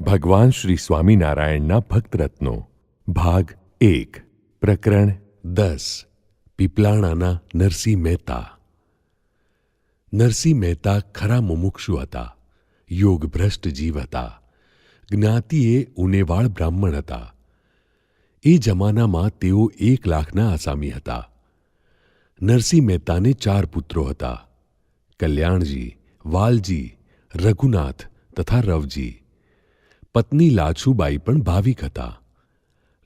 ભગવાન શ્રી સ્વામિનારાયણના ભક્તરત્નો. ભાગ એક. પ્રકરણ દસ. પીપલાણાના નરસિંહ મહેતા. નરસિંહ મહેતા ખરા મુમુક્ષુ હતા. યોગભ્રષ્ટ જીવ હતા. જ્ઞાતિએ ઉનેવાળ બ્રાહ્મણ હતા. એ જમાનામાં તેઓ એક લાખના આસામી હતા. નરસિંહ મહેતાને ચાર પુત્રો હતા. કલ્યાણજી, વાલજી, રઘુનાથ તથા રવજી. પત્ની લાછુબાઈ પણ ભાવિક હતા.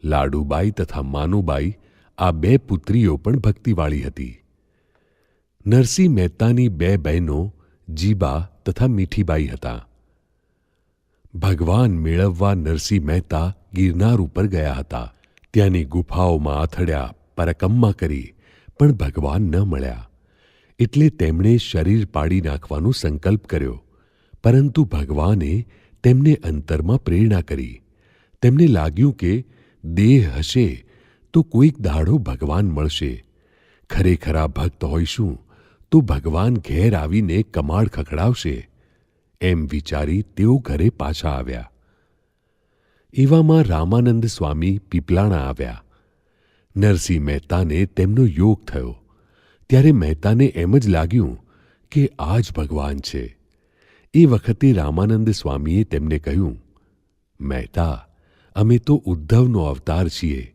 લાડુબાઈ તથા માનુબાઈ આ બે પુત્રીઓ પણ ભક્તિવાળી હતી. નરસિંહ મહેતાની બે બહેનો જીબા તથા મીઠીબાઈ હતા. ભગવાન મેળવવા નરસિંહ મહેતા ગિરનાર ઉપર ગયા હતા. ત્યાંની ગુફાઓમાં આથડ્યા, પરકમ્મા કરી, પણ ભગવાન ન મળ્યા. એટલે તેમણે શરીર પાડી નાખવાનો સંકલ્પ કર્યો. પરંતુ ભગવાને તેમને અંતરમાં પ્રેરણા કરી. તેમને લાગ્યું કે દેહ હશે તો કોઈક દાડો ભગવાન મળશે. ખરેખરા ભક્ત હોઈશું તો ભગવાન ઘેર આવીને કમાળ ખખડાવશે. એમ વિચારી તેઓ ઘરે પાછા આવ્યા. એવામાં રામાનંદ સ્વામી પીપલાણા આવ્યા. નરસિંહ મહેતાને તેમનો યોગ થયો. ત્યારે મહેતાને એમ જ લાગ્યું કે આ જ ભગવાન છે. એ વખતે રામાનંદ સ્વામીએ તેમને કહ્યું, મહેતા, અમે તો ઉદ્ધવનો અવતાર છીએ.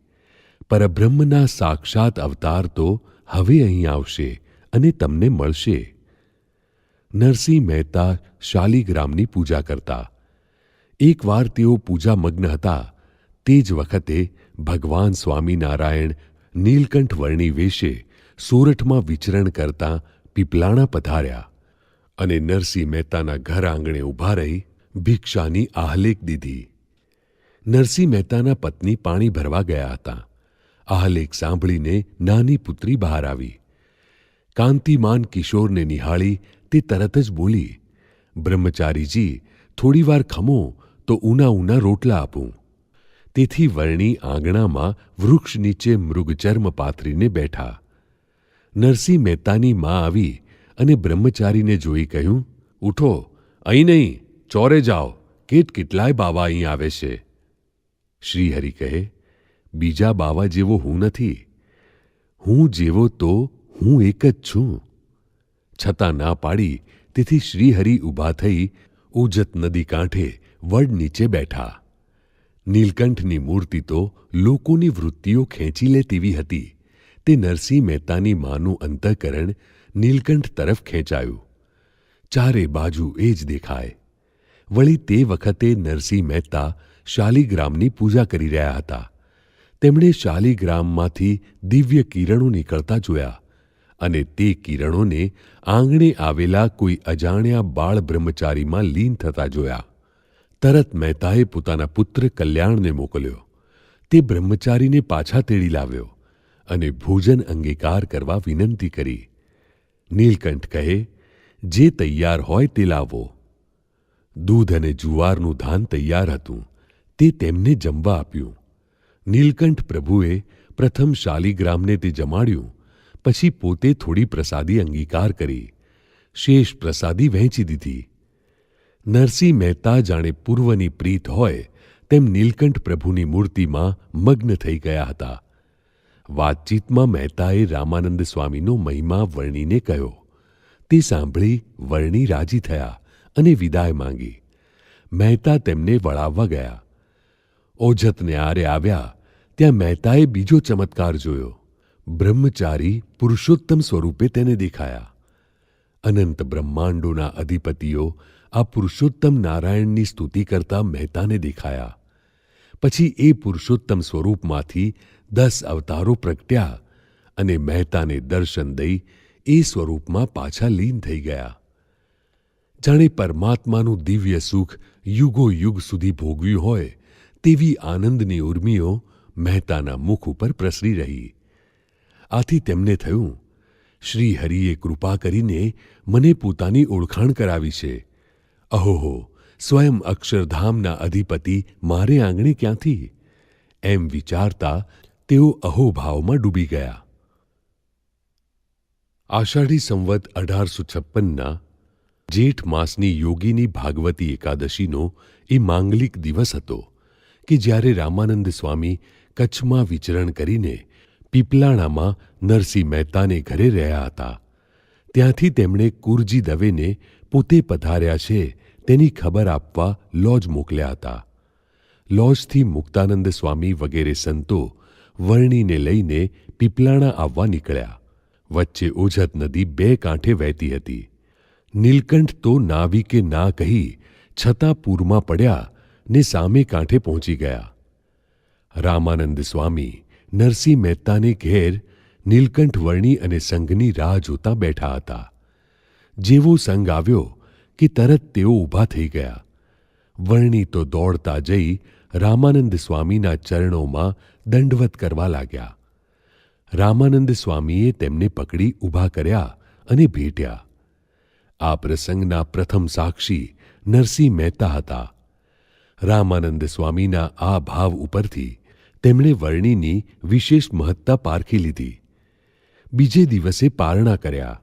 પરબ્રહ્મના સાક્ષાત અવતાર તો હવે અહીં આવશે અને તમને મળશે. નરસિંહ મહેતા શાલિગ્રામની પૂજા કરતા. એકવાર તેઓ પૂજા મગ્ન હતા, તે જ વખતે ભગવાન સ્વામિનારાયણ નીલકંઠ વર્ણી વેશે સોરઠમાં વિચરણ કરતા પીપલાણા પધાર્યા. અને નરસિંહ મહેતાના ઘર આંગણે ઊભા રહી ભિક્ષાની આહલેખ દીધી. નરસિંહ મહેતાના પત્ની પાણી ભરવા ગયા હતા. આહલેખ સાંભળીને નાની પુત્રી બહાર આવી. કાંતિમાન કિશોરને નિહાળી તે તરત જ બોલી, બ્રહ્મચારીજી, થોડીવાર ખમો તો ઊના ઊના રોટલા આપું. તેથી વર્ણી આંગણામાં વૃક્ષ નીચે મૃગચર્મ પાથરીને બેઠા. નરસિંહ મહેતાની મા આવી અને બ્રહ્મચારીને જોઈ કહ્યું, ઉઠો, અહીં નહીં, ચોરે જાઓ, કેટ કેટલાય બાવા અહીં આવે છે. શ્રીહરિ કહે, બીજા બાવા જેવો હું નથી. હું જેવો તો હું એક જ છું. છતાં ના પાડી તેથી શ્રીહરિ ઊભા થઈ ઉજત નદી કાંઠે વડ નીચે બેઠા. નીલકંઠની મૂર્તિ તો લોકોની વૃત્તિઓ ખેંચી લે તેવી હતી. તે નરસિંહ મહેતાની માનું અંતઃકરણ નીલકંઠ તરફ ખેંચાયું. ચારે બાજુ એ જ દેખાય. વળી તે વખતે નરસિંહ મહેતા શાલિગ્રામની પૂજા કરી રહ્યા હતા. તેમણે શાલિગ્રામમાંથી દિવ્ય કિરણો નીકળતા જોયા અને તે કિરણોને આંગણે આવેલા કોઈ અજાણ્યા બાળ બ્રહ્મચારીમાં લીન થતા જોયા. તરત મહેતાએ પોતાના પુત્ર કલ્યાણને મોકલ્યો. તે બ્રહ્મચારીને પાછા તેડી લાવ્યો અને ભોજન અંગીકાર કરવા વિનંતી કરી. નીલકંઠ કહે, જે તૈયાર હોય તે લાવો. દૂધ અને જુવારનું ધાન તૈયાર હતું, તે તેમને જમવા આપ્યું. નીલકંઠ પ્રભુએ પ્રથમ શાલિગ્રામને તે જમાડ્યું, પછી પોતે થોડી પ્રસાદી અંગીકાર કરી. શેષ પ્રસાદી વહેંચી દીધી. નરસિંહ મહેતા જાણે પૂર્વની પ્રીત હોય, તેમ નીલકંઠ પ્રભુની મૂર્તિમાં મગ્ન થઈ ગયા હતા. વાતચીતમાં મહેતાએ રામાનંદ સ્વામીનો મહિમા વર્ણીને કહ્યો. તે સાંભળી વર્ણી રાજી થયા અને વિદાય માંગી. મહેતા તેમને વળાવવા ગયા. ઓજતને આરે આવ્યા, ત્યાં મહેતાએ બીજો ચમત્કાર જોયો. બ્રહ્મચારી પુરુષોત્તમ સ્વરૂપે તેને દેખાયા. અનંત બ્રહ્માંડોના અધિપતિઓ આ પુરુષોત્તમ નારાયણની સ્તુતિ કરતા મહેતાને દેખાયા. પછી એ પુરુષોત્તમ સ્વરૂપમાંથી દસ અવતારો પ્રગટ્યા અને મહેતાને દર્શન દઈ એ સ્વરૂપમાં પાછા લીન થઈ ગયા. જાણે પરમાત્માનું દિવ્ય સુખ યુગો યુગ સુધી ભોગવ્યું હોય, તેવી આનંદની ઉર્મિઓ મહેતાના મુખ ઉપર પ્રસરી રહી. આથી તેમને થયું, શ્રી હરિએ કૃપા કરીને મને પોતાની ઓળખાણ કરાવી છે. અહોહો, સ્વયં અક્ષરધામના અધિપતિ મારે આંગણે ક્યાંથી? એમ વિચારતા તેઓ અહોભાવમાં ડૂબી ગયા. આષાઢી સંવત અઢારસો છપ્પનના જેઠ માસની યોગીની ભાગવતી એકાદશીનો એ માંગલિક દિવસ હતો કે જ્યારે રામાનંદ સ્વામી કચ્છમાં વિચરણ કરીને પીપલાણામાં નરસિંહ મહેતાને ઘરે રહ્યા હતા, ત્યાંથી તેમણે કુરજી દવેને પોતે પધાર્યા છે તેની ખબર આપવા લોજ મોકલ્યા હતા. લોજથી મુક્તાનંદ સ્વામી વગેરે સંતો વર્ણીને લઈને પીપલાણા આવવા નીકળ્યા. વચ્ચે ઓઝત નદી બે કાંઠે વહેતી હતી. નીલકંઠ તો નાવિકે ના કહી છતાં પૂરમાં પડ્યા ને સામે કાંઠે પહોંચી ગયા. રામાનંદ સ્વામી, નરસિંહ મહેતાને ઘેર નીલકંઠ વર્ણી અને સંઘની રાહ જોતા બેઠા હતા. જેવો સંઘ આવ્યો કે તરત તેઓ ઊભા થઈ ગયા. વર્ણી તો દોડતા જઈ રામાનંદ સ્વામીના ચરણોમાં દંડવત કરવા લાગ્યા. રામાનંદ સ્વામીએ તેમને પકડી ઊભા કર્યા અને ભેટ્યા. આ પ્રસંગના પ્રથમ સાક્ષી નરસિંહ મહેતા હતા. રામાનંદ સ્વામીના આ ભાવ ઉપરથી તેમણે વર્ણીની વિશેષ મહત્તા પારખી લીધી. બીજે દિવસે પારણા કર્યા.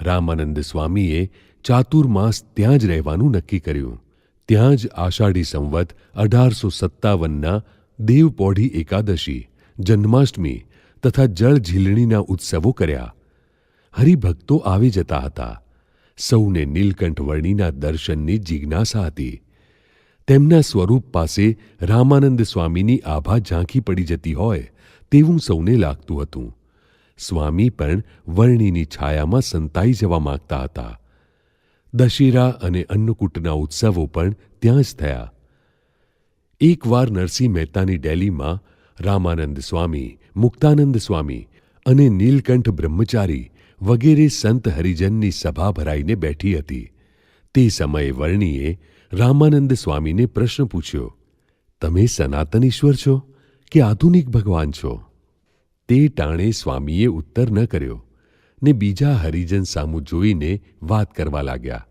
રામાનંદ સ્વામીએ ચાતુર્માસ ત્યાં જ રહેવાનું નક્કી કર્યું. ત્યાં જ આષાઢી સંવત અઢારસો સત્તાવનના દેવપોઢી એકાદશી, જન્માષ્ટમી તથા જળ ઝીલણીના ઉત્સવો કર્યા. હરિભક્તો આવી જતા હતા. સૌને નીલકંઠ વર્ણીના દર્શનની જિજ્ઞાસા હતી. તેમના સ્વરૂપ પાસે રામાનંદ સ્વામીની આભા ઝાંખી પડી જતી હોય તેવું સૌને લાગતું હતું. સ્વામી પણ વર્ણીની છાયામાં સંતાઈ જવા માંગતા હતા. દશેરા અને અન્નકૂટના ઉત્સવો પણ ત્યાં જ થયા. એકવાર નરસિંહ મહેતાની ડેલીમાં રામાનંદ સ્વામી, મુક્તાનંદ સ્વામી અને નીલકંઠ બ્રહ્મચારી વગેરે સંત હરિજનની સભા ભરાઈને બેઠી હતી. તે સમયે વર્ણીએ રામાનંદ સ્વામીને પ્રશ્ન પૂછ્યો, તમે સનાતન ઈશ્વર છો કે આધુનિક ભગવાન છો? તે ટાણે સ્વામીએ ઉત્તર ન કર્યો. ને બીજા હરિજન સામું જોઈને વાત કરવા લાગ્યા.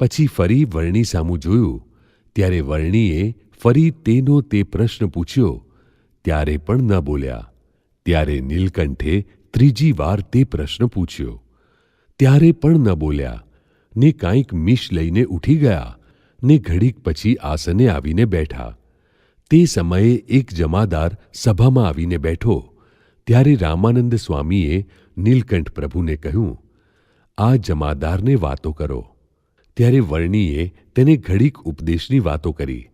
પછી ફરી વર્ણી સામું જોયું, ત્યારે વર્ણીએ ફરી તેનો તે પ્રશ્ન પૂછ્યો, ત્યારે પણ ન બોલ્યા. ત્યારે નીલકંઠે ત્રીજી વાર તે પ્રશ્ન પૂછ્યો. ત્યારે પણ ન બોલ્યા, ને કાંઈક મિશ લઈને ઉઠી ગયા, ને ઘડીક પછી આસને આવીને બેઠા. તે સમયે એક જમાદાર સભામાં આવીને બેઠો ત્યારે રામાનંદ સ્વામીએ નીલકંઠ પ્રભુને કહ્યું, આ જમાદારને વાતો કરો. ત્યારે વર્ણીએ તેને ઘડીક ઉપદેશની વાતો કરી,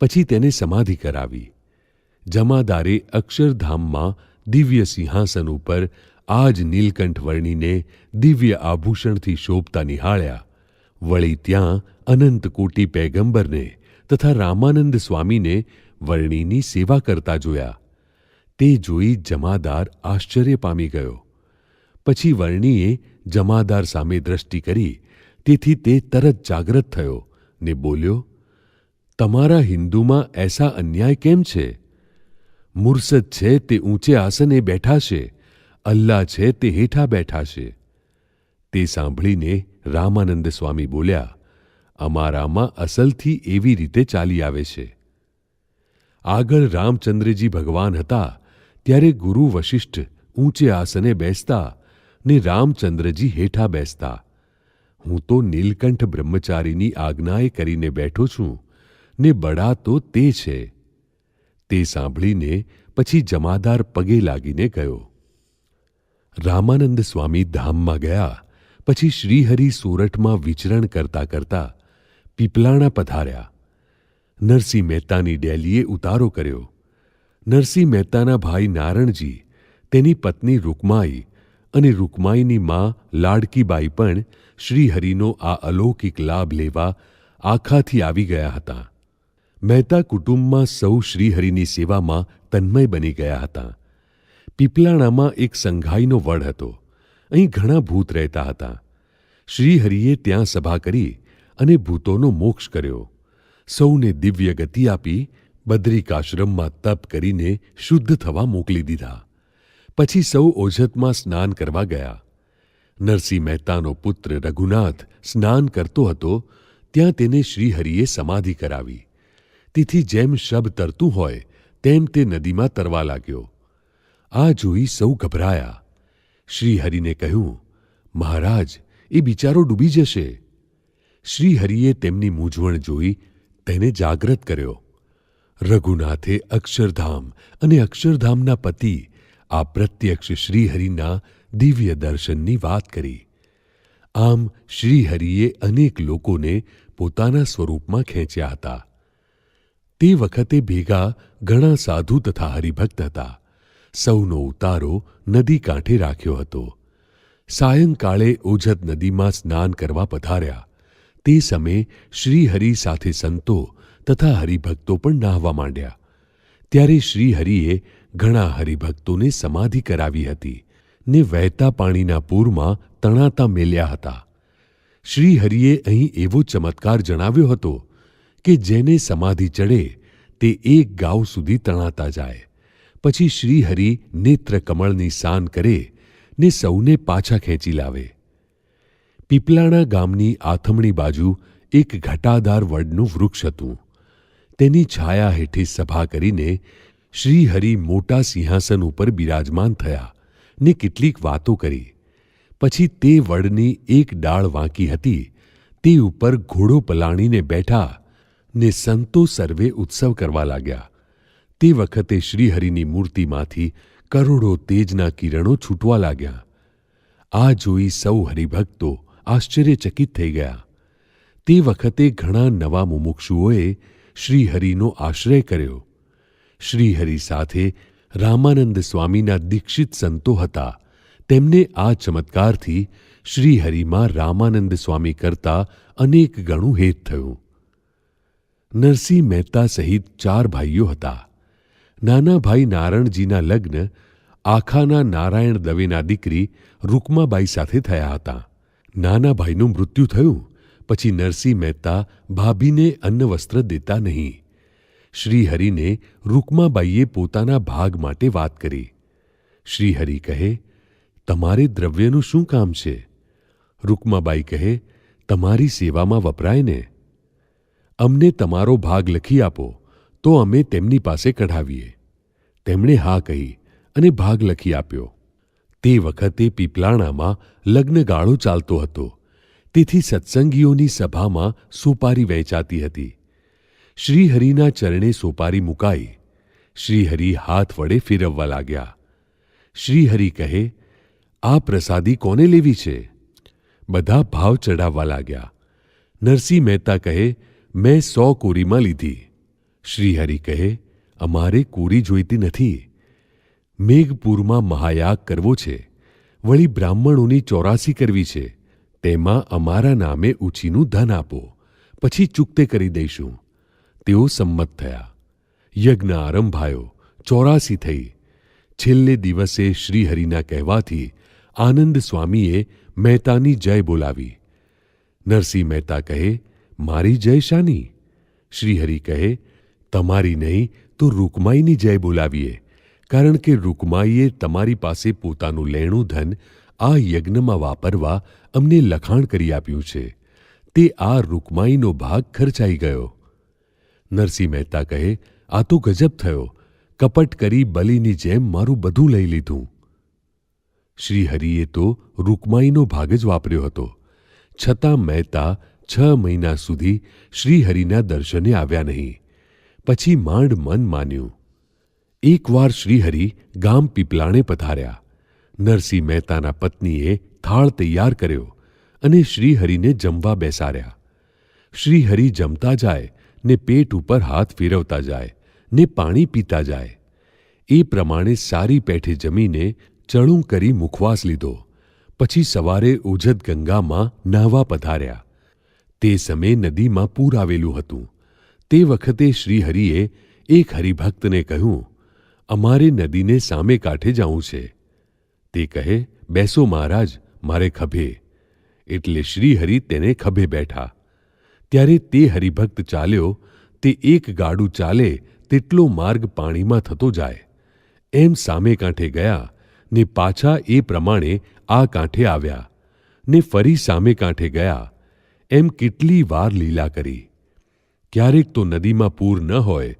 પછી તેને સમાધિ કરાવી. જમાદારે અક્ષરધામમાં દિવ્ય સિંહાસન ઉપર આ જ નીલકંઠ વર્ણીને દિવ્ય આભૂષણથી શોભતા નિહાળ્યા. વળી ત્યાં અનંત કોટી પૈગંબરને તથા રામાનંદ સ્વામીને વર્ણીની સેવા કરતા જોયા. તે જોઈ જમાદાર આશ્ચર્ય પામી ગયો. પછી વર્ણીએ જમાદાર સામે દ્રષ્ટિ કરી, તેથી તે તરત જાગ્રત થયો ને બોલ્યો, તમારા હિન્દુમાં એસા અન્યાય કેમ છે? મુરસદ છે તે ઊંચે આસને બેઠા છે અલ્લાહ છે તે હેઠા બેઠા છે તે સાંભળીને રામાનંદ સ્વામી બોલ્યા, અમારામાં અસલથી એવી રીતે ચાલી આવે છે. આગળ રામચંદ્રજી ભગવાન હતા ત્યારે ગુરુ વશિષ્ઠ ઊંચે આસને બેસતા ને રામચંદ્રજી હેઠા બેસતા. હું તો નીલકંઠ બ્રહ્મચારીની આજ્ઞાએ કરીને બેઠો છું ને બડા તો તે છે. તે સાંભળીને પછી જમાદાર પગે લાગીને ગયો. રામાનંદ સ્વામી ધામમાં ગયા, પછી શ્રીહરિ સોરઠમાં વિચરણ કરતા કરતા પીપલાણા પધાર્યા. નરસિંહ મહેતાની ડેલીએ ઉતારો કર્યો. નરસિંહ મહેતાના ભાઈ નારણજી, તેની પત્ની રૂકમાઈ અને રૂકમાઈની મા લાડકીબાઈ પણ શ્રીહરિનો આ અલૌકિક લાભ લેવા આખાથી આવી ગયા હતા. મહેતા કુટુંબમાં સૌ શ્રીહરિની સેવામાં તન્મય બની ગયા હતા. પીપલાણામાં એક સંઘાઈનો વડ હતો. અહીં ઘણા ભૂત રહેતા હતા. શ્રીહરિએ ત્યાં સભા કરી અને ભૂતોનો મોક્ષ કર્યો. સૌને દિવ્ય ગતિ આપી બદ્રિકાશ્રમમાં તપ કરીને શુદ્ધ થવા મોકલી દીધા. પછી સૌ ઓઝતમાં સ્નાન કરવા ગયા. નરસિંહ મહેતાનો પુત્ર રઘુનાથ સ્નાન કરતો હતો, ત્યાં તેને શ્રીહરિએ સમાધિ કરાવી. તેથી જેમ શબ તરતું હોય, તેમ તે નદીમાં તરવા લાગ્યો. આ જોઈ સૌ ગભરાયા. શ્રીહરિને કહ્યું, મહારાજ, એ બિચારો ડૂબી જશે. શ્રીહરિએ તેમની મૂંઝવણ જોઈ તેને જાગ્રત કર્યો. રઘુનાથે અક્ષરધામ અને અક્ષરધામના પતિ, આ પ્રત્યક્ષ શ્રીહરિના દિવ્ય દર્શનની વાત કરી. આમ શ્રીહરિએ અનેક લોકોને પોતાના સ્વરૂપમાં ખેંચ્યા હતા. તે વખતે ભેગા ઘણા સાધુ તથા હરિભક્ત હતા. સૌનો ઉતારો નદી કાંઠે રાખ્યો હતો. સાયંકાળે ઓજત નદીમાં સ્નાન કરવા પધાર્યા. તે સમયે શ્રીહરિ સાથે સંતો તથા હરિભક્તો પણ નાહવા માંડ્યા. ત્યારે શ્રીહરિએ ઘણા હરિભક્તોને સમાધિ કરાવી હતી ને વહેતા પાણીના પૂરમાં તણાતા મેલ્યા હતા. શ્રીહરિએ અહીં એવો ચમત્કાર જણાવ્યો હતો કે જેને સમાધિ ચડે તે એક ગાઉ સુધી તણાતા જાય. પછી શ્રીહરિ નેત્ર કમળની સાન કરે ને સૌને પાછા ખેંચી લાવે. પીપલાણા ગામની આથમણી બાજુ એક ઘટાદાર વડનું વૃક્ષ હતું. તેની છાયા હેઠે સભા કરીને શ્રીહરિ મોટા સિંહાસન ઉપર બિરાજમાન થયા ને કેટલીક વાતો કરી. પછી તે વડની એક ડાળ વાંકી હતી, તે ઉપર ઘોડો પલાણીને બેઠા ને સંતો સર્વે ઉત્સવ કરવા લાગ્યા. તે વખતે શ્રીહરિની મૂર્તિમાંથી કરોડો તેજના કિરણો છૂટવા લાગ્યા. આ જોઈ સૌ હરિભક્તો આશ્ચર્યચકિત થઈ ગયા. તે વખતે ઘણા નવા મુમુક્ષુઓએ શ્રીહરિનો આશ્રય કર્યો. શ્રીહરિ સાથે રામાનંદ સ્વામીના દીક્ષિત સંતો હતા. તેમને આ ચમત્કારથી શ્રીહરિમાં રામાનંદ સ્વામી કરતા અનેક ગણું હેત થયું. નરસિંહ મહેતા સહિત ચાર ભાઈઓ હતા. નાના ભાઈ નારણજીના લગ્ન આખાના નારાયણ દવેના દીકરી રૂકમાબાઈ સાથે થયા હતા. નાના ભાઈનું મૃત્યુ થયું. પછી નરસિંહ મહેતા ભાભીને અન્ન વસ્ત્ર દેતા નહીં. શ્રીહરિને રૂકમાબાઈએ પોતાના ભાગ માટે વાત કરી. શ્રીહરિ કહે, તમારે દ્રવ્યનું શું કામ છે? રૂકમાબાઈ કહે, તમારી સેવામાં વપરાય ને. અમને તમારો ભાગ લખી આપો, તો અમે તેમની પાસે કઢાવીએ. તેમણે હા કહી અને ભાગ લખી આપ્યો. તે વખતે પીપલાણામાં લગ્નગાળો ચાલતો હતો. તેથી સત્સંગીઓની સભામાં સોપારી વહેંચાતી હતી. શ્રીહરિના ચરણે સોપારી મુકાઈ. શ્રીહરિ હાથ વડે ફેરવવા લાગ્યા. શ્રીહરિ કહે, આ પ્રસાદી કોને લેવી છે? બધા ભાવ ચઢાવવા લાગ્યા. નરસિંહ મહેતા કહે, મેં સો કોરીમાં લીધી. શ્રીહરિ કહે, અમારે કોરી જોઈતી નથી. મેઘપુરમાં મહાયાગ કરવો છે. વળી બ્રાહ્મણોની ચોરાસી કરવી છે. તેમાં અમારા નામે ઉછીનું ધન આપો, પછી ચૂકતે કરી દઈશું. તેઓ સંમત થયા. યજ્ઞ આરંભાયો, ચોરાસી થઈ. છેલ્લે દિવસે શ્રીહરિના કહેવાથી આનંદ સ્વામીએ મહેતાની જય બોલાવી. નરસિંહ મહેતા કહે, મારી જય શાની? શ્રીહરિ કહે, તમારી નહીં તો રૂકમાઈની જય બોલાવીએ, કારણ કે રૂકમાઈએ તમારી પાસે પોતાનું લેણું ધન આ યજ્ઞમાં વાપરવા અમને લખાણ કરી આપ્યું છે. તે આ રૂકમાઈનો ભાગ ખર્ચાઈ ગયો. નરસિંહ મહેતા કહે, આ તો ગજબ થયો. કપટ કરી બલીની જેમ મારું બધું લઈ લીધું. શ્રીહરિએ તો રૂકમાઈનો ભાગ જ વાપર્યો હતો. છતાં મહેતા છ મહિના સુધી શ્રીહરિના દર્શને આવ્યા નહીં. પછી માંડ મન માન્યું. એકવાર શ્રીહરિ ગામ પીપલાણે પધાર્યા. નરસિંહ મહેતાના પત્નીએ થાળ તૈયાર કર્યો અને શ્રીહરિને જમવા બેસાડ્યા. શ્રીહરિ જમતા જાય ને પેટ ઉપર હાથ ફેરવતા જાય ને પાણી પીતા જાય. એ પ્રમાણે સારી પેઠે જમીને ચણું કરી મુખવાસ લીધો. પછી સવારે ઓજત ગંગામાં નાહવા પધાર્યા. તે સમયે નદીમાં પૂર આવેલું હતું. તે વખતે શ્રીહરિએ એક હરિભક્તને કહ્યું, અમારે નદીને સામે કાંઠે જવું છે. તે કહે, બેસો મહારાજ, મારે ખભે. એટલે શ્રીહરિ તેને ખભે બેઠા. ત્યારે તે હરિભક્ત ચાલ્યો, તે એક ગાડું ચાલે, તેટલો માર્ગ પાણીમાં થતો જાય. એમ સામે કાંઠે ગયા, ને પાછા એ પ્રમાણે આ કાંઠે આવ્યા, ને ફરી સામે કાંઠે ગયા. એમ કેટલી વાર લીલા કરી. ક્યારેક તો નદીમાં પૂર ન હોય,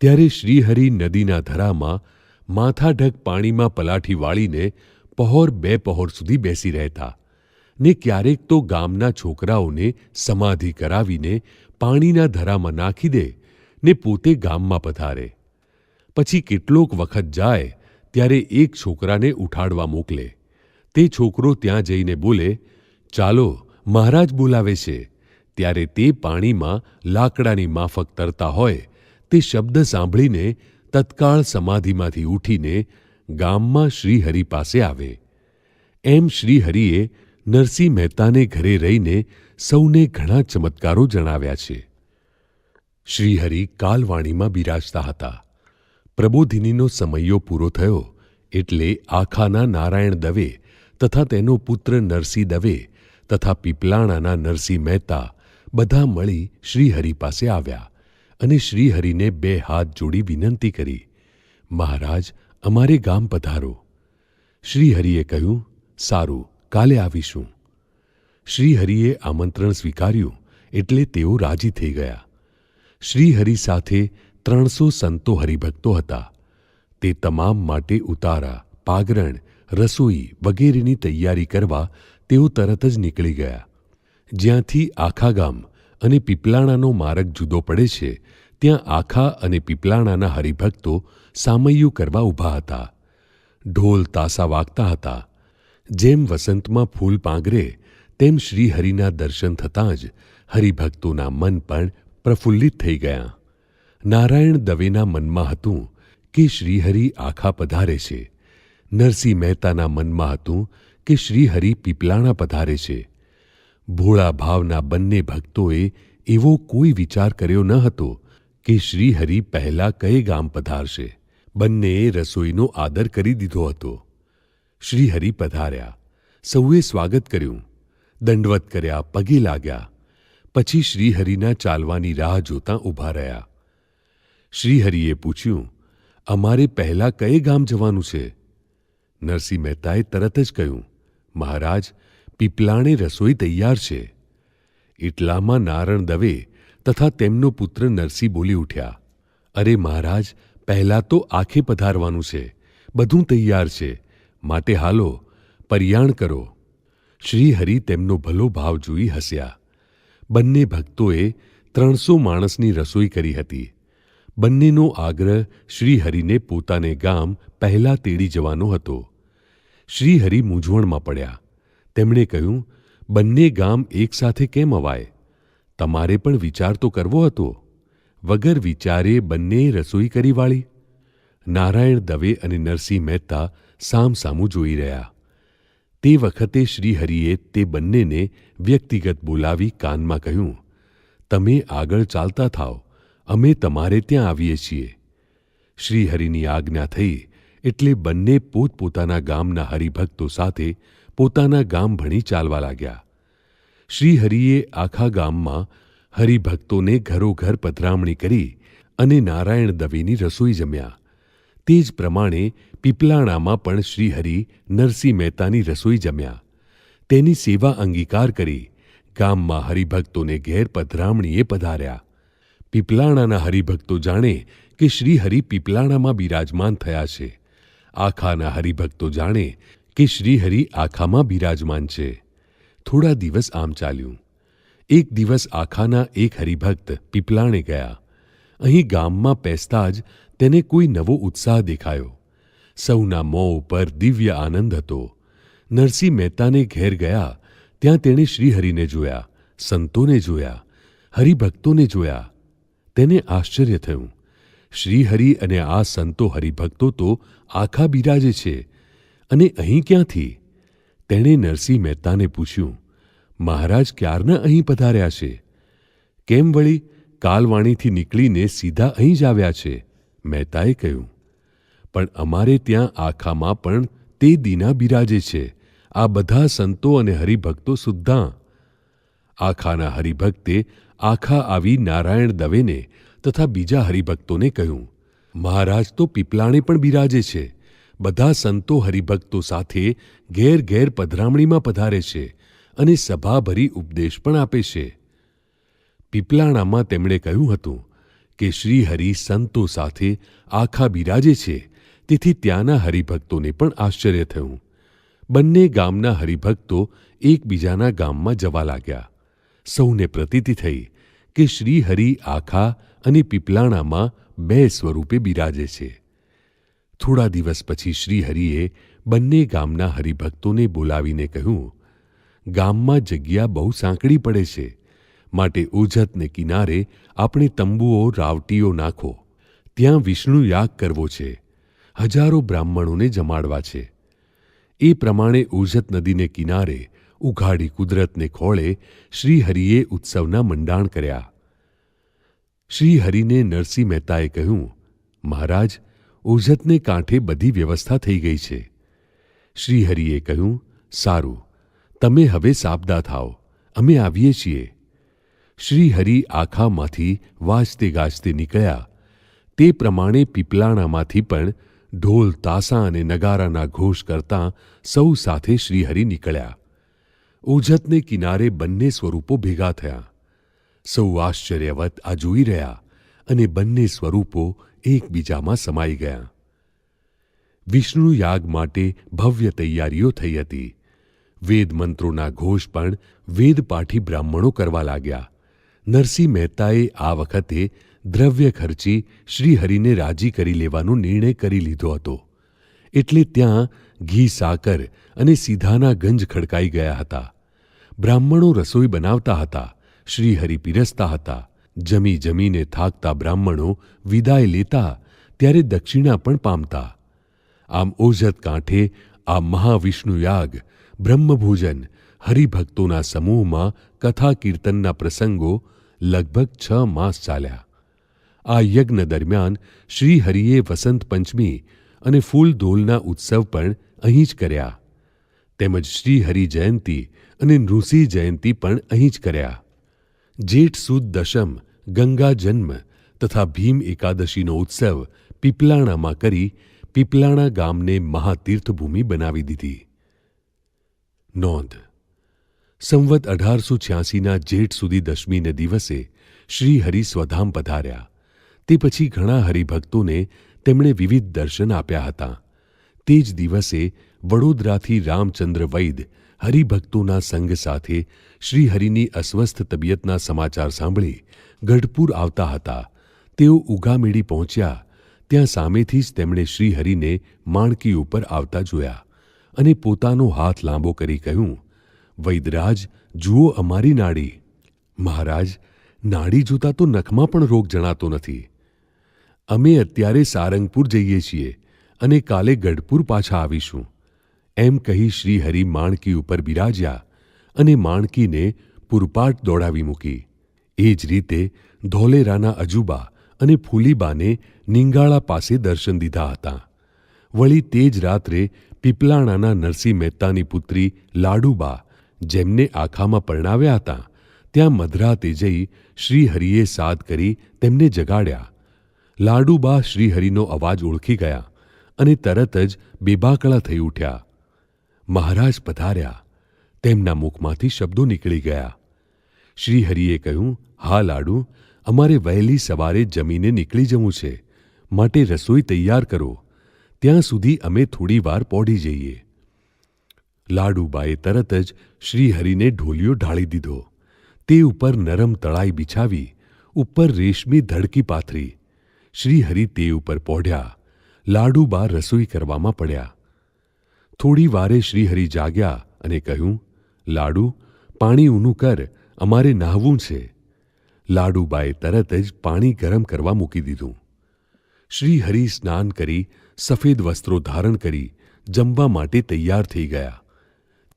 ત્યારે શ્રીહરિ નદીના ધરામાં માથાઢક પાણીમાં પલાઠી વાળીને પહોર બે પહોર સુધી બેસી રહેતા. ને ક્યારેક તો ગામના છોકરાઓને સમાધિ કરાવીને પાણીના ધરામાં નાખી દે ને પોતે ગામમાં પધારે. પછી કેટલોક વખત જાય ત્યારે એક છોકરાને ઉઠાડવા મોકલે. તે છોકરો ત્યાં જઈને બોલે, ચાલો, મહારાજ બોલાવે છે. ત્યારે તે પાણીમાં લાકડાની માફક તરતા હોય તે શબ્દ સાંભળીને તત્કાળ સમાધિમાંથી ઉઠીને ગામમાં શ્રીહરિ પાસે આવે. એમ શ્રીહરિએ નરસિંહ મહેતાને ઘરે રહીને સૌને ઘણા ચમત્કારો જણાવ્યા છે. શ્રીહરિ કાલવાણીમાં બિરાજતા હતા. પ્રબોધિનીનો સમયો પૂરો થયો એટલે આખાના નારાયણ દવે તથા તેનો પુત્ર નરસિંહ દવે તથા પીપલાણાના નરસિંહ મહેતા બધા મળી શ્રીહરિ પાસે આવ્યા અને શ્રીહરિને બે હાથ જોડી વિનંતી કરી. મહારાજ અમારે ગામ પધારો. શ્રીહરિએ કહ્યું, સારું, કાલે આવીશું. શ્રીહરિએ આમંત્રણ સ્વીકાર્યું એટલે તેઓ રાજી થઈ ગયા. શ્રીહરિ સાથે ત્રણસો સંતો હરિભક્તો હતા. તે તમામ માટે ઉતારા, પાગરણ, રસોઈ વગેરેની તૈયારી કરવા તેઓ તરત જ નીકળી ગયા. જ્યાંથી આખા ગામ અને પીપલાણાનો માર્ગ જુદો પડે છે, ત્યાં આખા અને પીપલાણાના હરિભક્તો સામૈયું કરવા ઊભા હતા. ઢોલ તાસા વાગતા હતા. જેમ વસંતમાં ફૂલ પાંગરે, તેમ શ્રીહરિના દર્શન થતાં જ હરિભક્તોના મન પણ પ્રફુલ્લિત થઈ ગયા. નારાયણ દવેના મનમાં હતું કે શ્રીહરિ આખા પધારે છે. નરસિંહ મહેતાના મનમાં હતું કે શ્રીહરિ પીપલાણા પધારે છે. ભોળા ભાવના બંને ભક્તોએ એવો કોઈ વિચાર કર્યો ન હતો કે શ્રીહરિ પહેલાં કયે ગામ પધારશે. બંનેએ રસોઈનો આદર કરી દીધો હતો. શ્રીહરિ પધાર્યા. સૌએ સ્વાગત કર્યું. દંડવત કર્યા, પગે લાગ્યા. પછી શ્રીહરિના ચાલવાની રાહ જોતાં ઊભા રહ્યા. શ્રીહરિએ પૂછ્યું, અમારે પહેલા કયે ગામ જવાનું છે? નરસિંહ મહેતાએ તરત જ કહ્યું, મહારાજ, પીપલાણે રસોઈ તૈયાર છે. એટલામાં નારણ દવે તથા તેમનો પુત્ર નરસિંહ બોલી ઉઠ્યા, અરે મહારાજ પહેલાં તો આંખે પધારવાનું છે, બધું તૈયાર છે. માટે હાલો, પરિયાણ કરો. શ્રીહરિ તેમનો ભલો ભાવ જોઈ હસ્યા. બંને ભક્તોએ ત્રણસો માણસની રસોઈ કરી હતી. બંનેનો આગ્રહ શ્રીહરિને પોતાને ગામ પહેલાં તેડી જવાનો હતો. શ્રીહરિ મૂંઝવણમાં પડ્યા. તેમણે કહ્યું, બંને ગામ એકસાથે કેમ અવાય? તમારે પણ વિચાર તો કરવો હતો. વગર વિચારે બંને રસોઈ કરી વાળી. નારાયણ દવે અને નરસિંહ મહેતા સામસામું જોઈ રહ્યા. તે વખતે શ્રીહરિએ તે બંનેને વ્યક્તિગત બોલાવી કાનમાં કહ્યું, તમે આગળ ચાલતા થાઓ, અમે તમારે ત્યાં આવીએ છીએ. શ્રીહરિની આજ્ઞા થઈ એટલે બંને પોતપોતાના ગામના હરિભક્તો સાથે પોતાના ગામ ભણી ચાલવા લાગ્યા. શ્રીહરિએ આખા ગામમાં હરિભક્તોને ઘરોઘર પધરામણી કરી અને નારાયણ દવેની રસોઈ જમ્યા. તે જ પ્રમાણે પીપલાણામાં પણ શ્રીહરિ નરસિંહ મહેતાની રસોઈ જમ્યા. તેની સેવા અંગીકાર કરી ગામમાં હરિભક્તોને ઘેર પધરામણીએ પધાર્યા. પીપલાણાના હરિભક્તો જાણે કે શ્રીહરિ પીપલાણામાં બિરાજમાન થયા છે. આખાના હરિભક્તો જાણે કે શ્રીહરિ આખામાં બિરાજમાન છે. થોડા દિવસ આમ ચાલ્યું. એક દિવસ આખાના એક હરિભક્ત પીપલાણે ગયા. અહીં ગામમાં પેસતા જ તેને કોઈ નવો ઉત્સાહ દેખાયો. સૌના મોં ઉપર દિવ્ય આનંદ હતો. નરસિંહ મહેતાને ઘેર ગયા, ત્યાં તેણે શ્રીહરિને જોયા, સંતોને જોયા, હરિભક્તોને જોયા. તેને આશ્ચર્ય થયું. શ્રીહરિ અને આ સંતો હરિભક્તો તો આખા બિરાજે છે. અને અહીં ક્યાંથી? તેણે નરસિંહ મહેતાને પૂછ્યું. મહારાજ ક્યારના અહીં પધાર્યા છે? કેમ વળી કાલવાણીથી નીકળીને સીધા અહીં જ આવ્યા છે? મહેતાએ કહ્યું, પણ અમારે ત્યાં આખામાં પણ તે દીના બિરાજે છે. આ બધા સંતો અને હરિભક્તો સુદ્ધા આખાના હરિભક્તે આખા આવી નારાયણ દવેને તથા બીજા હરિભક્તોને કહ્યું, મહારાજ તો પીપલાણે પણ બિરાજે છે. બધા સંતો હરિભક્તો સાથે ઘેર ઘેર પધરામણીમાં પધારે છે. અને સભાભરી ઉપદેશ પણ આપે છે. પીપલાણામાં તેમણે કહ્યું હતું કે શ્રીહરિ સંતો સાથે આખા બિરાજે છે, તેથી ત્યાંના હરિભક્તોને પણ આશ્ચર્ય થયું. બંને ગામના હરિભક્તો એકબીજાના ગામમાં જવા લાગ્યા. સૌને પ્રતીતિ થઈ કે શ્રીહરિ આખા અને પીપલાણામાં બે સ્વરૂપે બિરાજે છે. થોડા દિવસ પછી શ્રીહરિએ બંને ગામના હરિભક્તોને બોલાવીને કહ્યું ગામમાં જગ્યા બહુ સાંકડી પડે છે. માટે ઉજતને કિનારે આપણે તંબુઓ, રાવટીઓ નાખો. ત્યાં વિષ્ણુ યાગ કરવો છે. હજારો બ્રાહ્મણોને જમાડવા છે. એ પ્રમાણે ઉજત નદીને કિનારે ઉઘાડી કુદરતને ખોળે શ્રીહરિએ ઉત્સવના મંડાણ કર્યા. શ્રીહરિને નરસિંહ મહેતાએ કહ્યું, મહારાજ, ઉજતને કાંઠે બધી વ્યવસ્થા થઈ ગઈ છે. શ્રીહરિએ કહ્યું, સારું. તમે હવે સાબદા થાઓ. અમે આવીએ છીએ. શ્રીહરિ આખામાંથી વાજતે ગાજતે નીકળ્યા. તે પ્રમાણે પીપલાણામાંથી પણ ઢોલ, તાસા અને નગારાના ઘોષ કરતાં સૌ સાથે શ્રીહરિ નીકળ્યા. ઓજતને કિનારે બંને સ્વરૂપો ભેગા થયા. સૌ આશ્ચર્યવત આ જોઈ રહ્યા અને બંને સ્વરૂપો એકબીજામાં સમાઈ ગયા. વિષ્ણુ યાગ માટે ભવ્ય તૈયારીઓ થઈ હતી. વેદ મંત્રોના ઘોષ પણ વેદપાઠી બ્રાહ્મણો કરવા લાગ્યા. નરસિંહ મહેતાએ આ વખતે દ્રવ્ય ખર્ચી શ્રીહરિને રાજી કરી લેવાનો નિર્ણય કરી લીધો હતો. એટલે ત્યાં ઘી, સાકર અને સીધાના ગંજ ખડકાઈ ગયા હતા. બ્રાહ્મણો રસોઈ બનાવતા હતા, શ્રીહરિ પીરસતા હતા. જમી જમીને થાકતા બ્રાહ્મણો વિદાય લેતા ત્યારે દક્ષિણા પણ પામતા. આમ ઓજત કાંઠે આ મહાવિષ્ણુ યાગ બ્રહ્મભોજન હરિભક્તોના સમૂહમાં કથા કીર્તનના પ્રસંગો લગભગ છ માસ ચાલ્યા. આ યજ્ઞ દરમિયાન શ્રીહરિએ વસંત પંચમી અને ફૂલધોલના ઉત્સવ પણ અહીં જ કર્યા. તેમજ શ્રીહરિ જયંતી અને નૃસિંહ જયંતી પણ અહીં જ કર્યા. જેઠ સુદ દશમ, ગંગા જન્મ તથા ભીમ એકાદશીનો ઉત્સવ પીપલાણામાં કરી પીપલાણા ગામને મહાતીર્થભૂમિ બનાવી દીધી. નોંધ. સંવત અઢારસો છ્યાસીના જેઠ સુધી દશમીને દિવસે શ્રીહરિ સ્વધામ પધાર્યા. તે પછી ઘણા હરિભક્તોને તેમણે વિવિધ દર્શન આપ્યા હતા. તે જ દિવસે વડોદરાથી રામચંદ્ર વૈદ હરિભક્તોના સંઘ સાથે શ્રીહરિની અસ્વસ્થ તબિયતના સમાચાર સાંભળી ગઢપુર આવતા હતા. તેઓ ઉગામેડી પહોંચ્યા. ત્યાં સામેથી જ તેમણે શ્રીહરિને માણકી ઉપર આવતા જોયા. અને પોતાનો હાથ લાંબો કરી કહ્યું વૈદરાજ જુઓ અમારી નાડી. મહારાજ, નાડી જોતા તો નખમાં પણ રોગ જણાતો નથી. અમે અત્યારે સારંગપુર જઈએ છીએ અને કાલે ગઢપુર પાછા આવીશું. એમ કહી શ્રીહરિ માણકી ઉપર બિરાજ્યા અને માણકીને પૂરપાટ દોડાવી મૂકી. એ જ રીતે ધોલેરાના અજુબા અને ફૂલીબાને નિંગાળા પાસે દર્શન દીધા હતા. વળી તે જ રાત્રે પીપલાણાના નરસિંહ મહેતાની પુત્રી લાડુબા જેમને આખામાં પરણાવ્યા હતા, ત્યાં મધરાતે જઈ શ્રીહરિએ સાદ કરી તેમને જગાડ્યા. લાડુબા શ્રીહરિનો અવાજ ઓળખી ગયા અને તરત જ બેબાકળા થઈ ઉઠ્યા. મહારાજ પધાર્યા. તેમના મુખમાંથી શબ્દો નીકળી ગયા. શ્રીહરિએ કહ્યું, હા, લાડુ, અમારે વહેલી સવારે જમીને નીકળી જવું છે. માટે રસોઈ તૈયાર કરો. ત્યાં સુધી અમે થોડી વાર પોઢી જઈએ. લાડુબાએ તરત જ શ્રીહરિને ઢોલિયો ઢાળી દીધો. તે ઉપર નરમ તળાઈ બિછાવી, ઉપર રેશમી ધડકી પાથરી. શ્રીહરિ તે ઉપર પોઢ્યા. લાડુબા રસોઈ કરવામાં પડ્યા. થોડી વારે શ્રીહરિ જાગ્યા અને કહ્યું, લાડુ, પાણી ઊનું કર, અમારે નાહવું છે. લાડુબાએ તરત જ પાણી ગરમ કરવા મૂકી દીધું. શ્રીહરિ સ્નાન કરી, સફેદ વસ્ત્રો ધારણ કરી, જમવા માટે તૈયાર થઈ ગયા.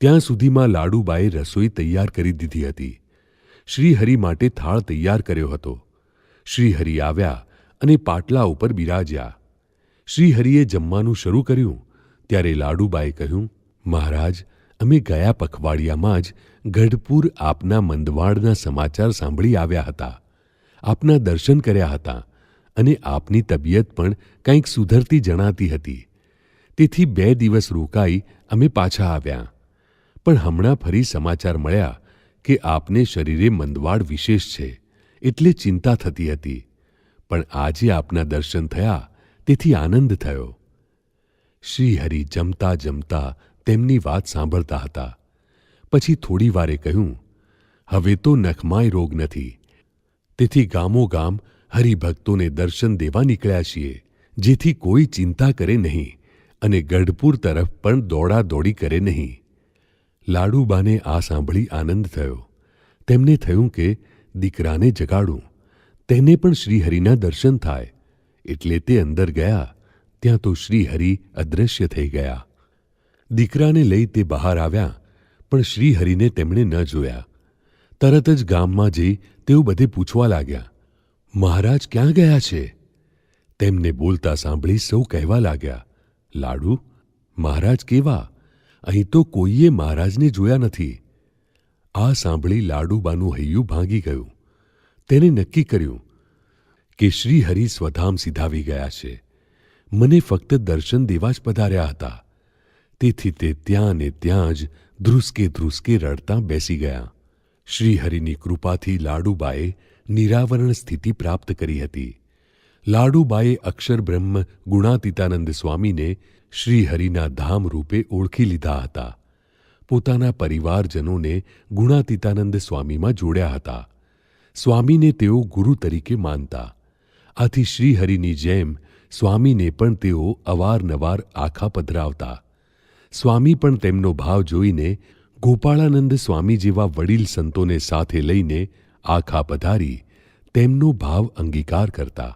ત્યાં સુધીમાં લાડુબાએ રસોઈ તૈયાર કરી દીધી હતી. શ્રીહરિ માટે થાળ તૈયાર કર્યો હતો. શ્રીહરિ આવ્યા અને પાટલા ઉપર બિરાજ્યા. શ્રીહરિએ જમવાનું શરૂ કર્યું, ત્યારે લાડુબાએ કહ્યું, મહારાજ, અમે ગયા પખવાડિયામાં જ ગઢપુર આપના મંદવાડના સમાચાર સાંભળી આવ્યા હતા. આપના દર્શન કર્યા હતા. અને આપની તબિયત પણ કંઈક સુધરતી જણાતી હતી. તેથી બે દિવસ રોકાઈ અમે પાછા આવ્યા. પણ હમણાં ફરી સમાચાર મળ્યા કે આપને શરીરે મંદવાડ વિશેષ છે, એટલે ચિંતા થતી હતી. પણ આજે આપના દર્શન થયા, તેથી આનંદ થયો. શ્રીહરિ જમતા જમતા તેમની વાત સાંભળતા હતા. પછી થોડી વારે કહ્યું, હવે તો નખમાય રોગ નથી. તેથી ગામોગામ હરિભક્તોને દર્શન દેવા નીકળ્યા છીએ, જેથી કોઈ ચિંતા કરે નહીં અને ગઢપુર તરફ પણ દોડા દોડી કરે નહીં. લાડુબાને આ સાંભળી આનંદ થયો. તેમને થયું કે, દીકરાને જગાડું. તેને પણ શ્રીહરિના દર્શન થાય. એટલે તે અંદર ગયા, ત્યાં તો શ્રીહરિ અદૃશ્ય થઈ ગયા. દીકરાને લઈ તે બહાર આવ્યા, પણ શ્રીહરિને તેમણે ન જોયા. તરત જ ગામમાં જઈ તેઓ બધે પૂછવા લાગ્યા મહારાજ ક્યાં ગયા છે? તેમને બોલતા સાંભળી સૌ કહેવા લાગ્યા, લાડુ, મહારાજ કેવા? અહીં તો કોઈએ મહારાજને જોયા નથી. આ સાંભળી લાડુબાનું હૈયું ભાંગી ગયું. તેને નક્કી કર્યું, કે શ્રીહરિ સ્વધામ સિધાવી ગયા છે. મને ફક્ત દર્શન દેવા જ પધાર્યા હતા. તેથી તે ત્યાં ને ત્યાં જ ધ્રુસકે ધ્રુસકે રડતા બેસી ગયા. શ્રીહરિની કૃપાથી લાડુબાએ નિરાવરણ સ્થિતિ પ્રાપ્ત કરી હતી. લાડુબાએ અક્ષરબ્રહ્મ ગુણાતીતાનંદ સ્વામીને શ્રીહરિના ધામ રૂપે ઓળખી લીધા હતા. પોતાના પરિવારજનોને ગુણાતીતાનંદ સ્વામીમાં જોડ્યા હતા. સ્વામીને તેઓ ગુરુ તરીકે માનતા. આથી શ્રીહરિની જેમ સ્વામીને પણ તેઓ અવારનવાર આખા પધરાવતા. સ્વામી પણ તેમનો ભાવ જોઈને ગોપાળાનંદ સ્વામી જેવા વડીલ સંતોને સાથે લઈને આખા પધારી તેમનો ભાવ અંગીકાર કરતા